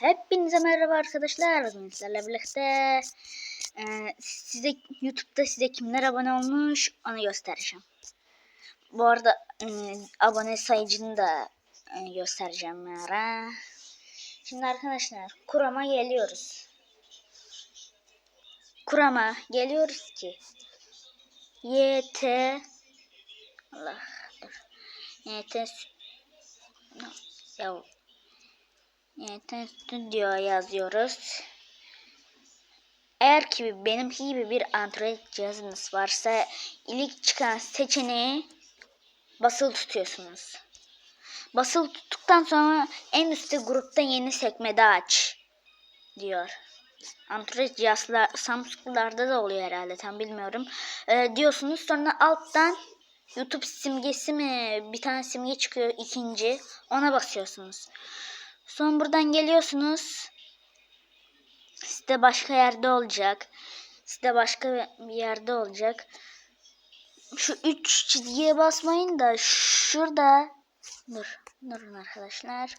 Hepinize merhaba arkadaşlar. Bugün sizlerle birlikte e, size YouTube'da size kimler abone olmuş onu göstereceğim. Bu arada e, abone sayıcını da e, göstereceğim yara. Şimdi arkadaşlar kurama geliyoruz. Kurama geliyoruz ki YT Allah dur. YT ya YT Studio yazıyoruz. Eğer ki benim gibi bir Android cihazınız varsa ilk çıkan seçeneği basılı tutuyorsunuz. Basılı tuttuktan sonra en üstte grupta yeni sekmede aç diyor. Android cihazlar Samsung'larda da oluyor herhalde tam bilmiyorum. Ee, diyorsunuz sonra alttan YouTube simgesi mi bir tane simge çıkıyor ikinci ona basıyorsunuz. Son buradan geliyorsunuz. Site başka yerde olacak. Site başka bir yerde olacak. Şu üç çizgiye basmayın da şurada dur durun arkadaşlar.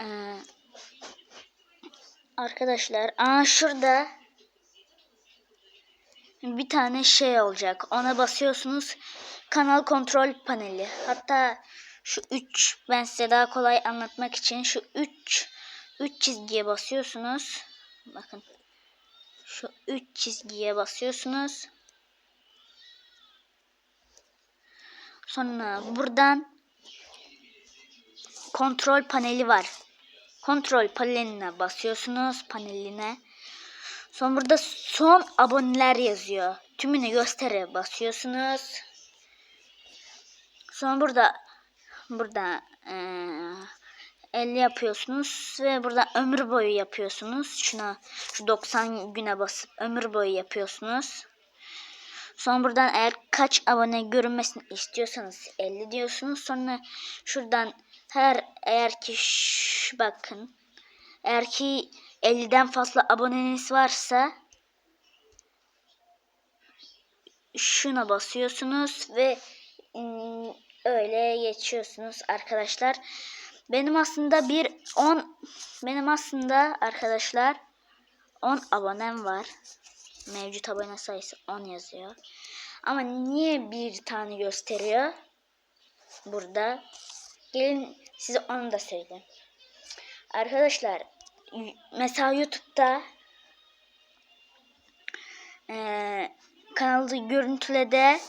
Ee, arkadaşlar aa şurada bir tane şey olacak. Ona basıyorsunuz. Kanal kontrol paneli. Hatta şu 3 ben size daha kolay anlatmak için şu 3 3 çizgiye basıyorsunuz. Bakın. Şu 3 çizgiye basıyorsunuz. Sonra buradan kontrol paneli var. Kontrol paneline basıyorsunuz paneline. Sonra burada son aboneler yazıyor. Tümünü göstere basıyorsunuz. Sonra burada burada eee 50 yapıyorsunuz ve burada ömür boyu yapıyorsunuz. Şuna şu 90 güne basıp ömür boyu yapıyorsunuz. Sonra buradan eğer kaç abone görünmesini istiyorsanız 50 diyorsunuz. Sonra şuradan her eğer ki şş, bakın eğer ki 50'den fazla aboneniz varsa şuna basıyorsunuz ve öyle geçiyorsunuz arkadaşlar. Benim aslında bir 10 benim aslında arkadaşlar 10 abonem var. Mevcut abone sayısı 10 yazıyor. Ama niye bir tane gösteriyor? Burada. Gelin size onu da söyleyeyim. Arkadaşlar mesela YouTube'da eee kanalı görüntülede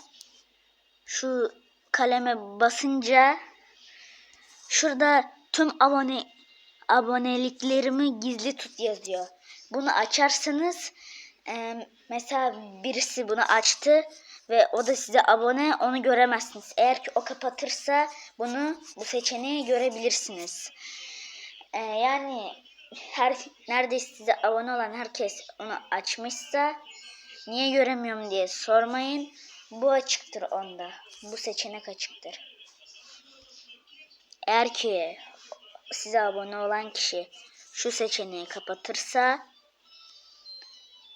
şu kaleme basınca şurada tüm abone aboneliklerimi gizli tut yazıyor. Bunu açarsanız e, mesela birisi bunu açtı ve o da size abone onu göremezsiniz. Eğer ki o kapatırsa bunu bu seçeneği görebilirsiniz. E, yani her neredeyse size abone olan herkes onu açmışsa niye göremiyorum diye sormayın. Bu açıktır onda. Bu seçenek açıktır. Eğer ki size abone olan kişi şu seçeneği kapatırsa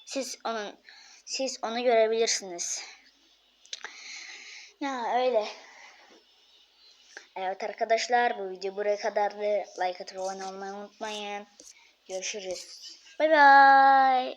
siz onun siz onu görebilirsiniz. Ya öyle. Evet arkadaşlar bu video buraya kadardı. Like atıp abone olmayı unutmayın. Görüşürüz. Bay bay.